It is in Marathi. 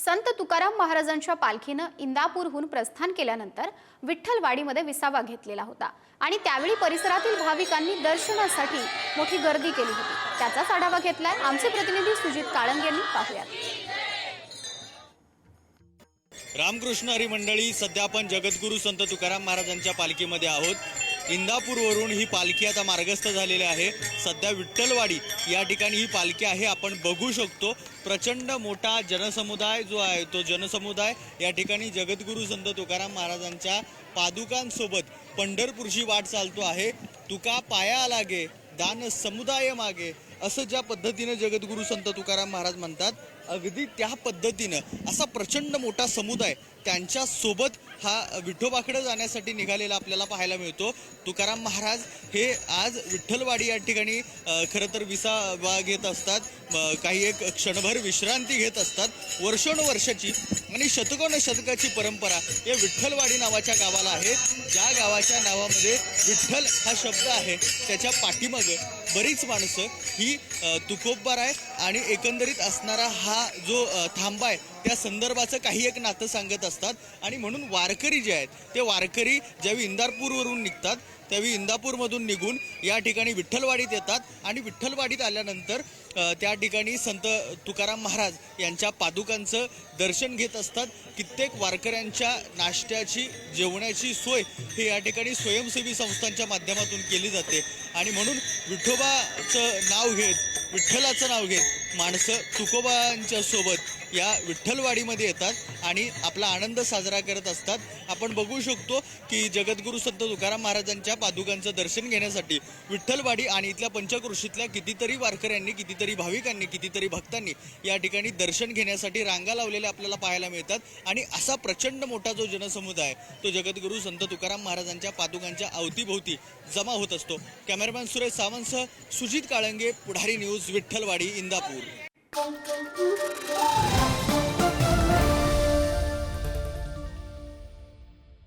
संत तुकाराम महाराजांच्या पालखीनं इंदापूरहून प्रस्थान केल्यानंतर विठ्ठलवाडीमध्ये विसावा घेतलेला होता. आणि त्यावेळी परिसरातील भाविकांनी दर्शनासाठी मोठी गर्दी केली होती. त्याचाच आढावा घेतलाय आमचे प्रतिनिधी सुजित काळंग यांनी. पाहूयात. रामकृष्ण हरी मंडळी सध्या आपण जगद्गुरू संत तुकाराम महाराजांच्या पालखीमध्ये आहोत. इंदापूरवरून ही पालखी आता मार्गस्थ झालेली आहे. सध्या विठ्ठलवाडी या ठिकाणी ही पालखी आहे. आपण बघू शकतो प्रचंड मोठा जनसमुदाय जो आहे तो जनसमुदाय या ठिकाणी जगद्गुरू संत तुकाराम महाराजांच्या पादुकांसोबत पंढरपूरची वाट चालतो आहे. तुका पाया लागे दान समुदाय मागे. असं ज्या पद्धतीनं जगद्गुरू संत तुकाराम महाराज म्हणतात अगदी त्या पद्धतीनं असा प्रचंड मोठा समुदाय त्यांच्यासोबत हा विठोबाकडे जाण्यासाठी निघालेला आपल्याला पाहायला मिळतो. तुकाराम महाराज हे आज विठ्ठलवाडी या ठिकाणी खरं तर विसावा घेत असतात. काही एक क्षणभर विश्रांती घेत असतात. वर्षानुवर्षाची आणि शतकोन शतकाची परंपरा या विठ्ठलवाडी नावाच्या गावाला आहे. ज्या गावाच्या नावामध्ये विठ्ठल हा शब्द आहे त्याच्या पाठीमागं बरीच माणसं ही ही तुकोबबार आहे आणि एकंदरीत असणारा हा जो थांबा आहे त्या संदर्भाचं काही एक नातं सांगत असतात. आणि म्हणून वारकरी जे आहेत ते वारकरी ज्यावेळी इंदापूरवरून निघतात त्यावेळी इंदापूरमधून निघून या ठिकाणी विठ्ठलवाडीत येतात. आणि विठ्ठलवाडीत आल्यानंतर त्या ठिकाणी संत तुकाराम महाराज यांच्या पादुकांचं दर्शन घेत असतात. कित्येक वारकऱ्यांच्या नाश्त्याची जेवणाची सोय ही या ठिकाणी स्वयंसेवी संस्थांच्या माध्यमातून केली जाते. आणि म्हणून विठोबाचं नाव घेत विठ्ठलाचं नाव घेत माणसं तुकोबांच्या सोबत या विठ्ठलवाडीमध्ये येतात आणि आपला आनंद साजरा करत असतात. आपण बघू शकतो की जगद्गुरू संत तुकाराम महाराजांच्या पादुकांचं दर्शन घेण्यासाठी विठ्ठलवाडी आणि इथल्या पंचकृषीतल्या कितीतरी वारकऱ्यांनी कितीतरी भाविकांनी कितीतरी भक्तांनी या ठिकाणी दर्शन घेण्यासाठी रांगा लावलेल्या आपल्याला पाहायला मिळतात. आणि असा प्रचंड मोठा जो जनसमुदाय तो जगद्गुरू संत तुकाराम महाराजांच्या पादुकांच्या अवतीभोवती जमा होत असतो. Cameraman Suresh सावंतसह Sujit Kalange Pudhari news Vitthalwadi Indapur. Thank you.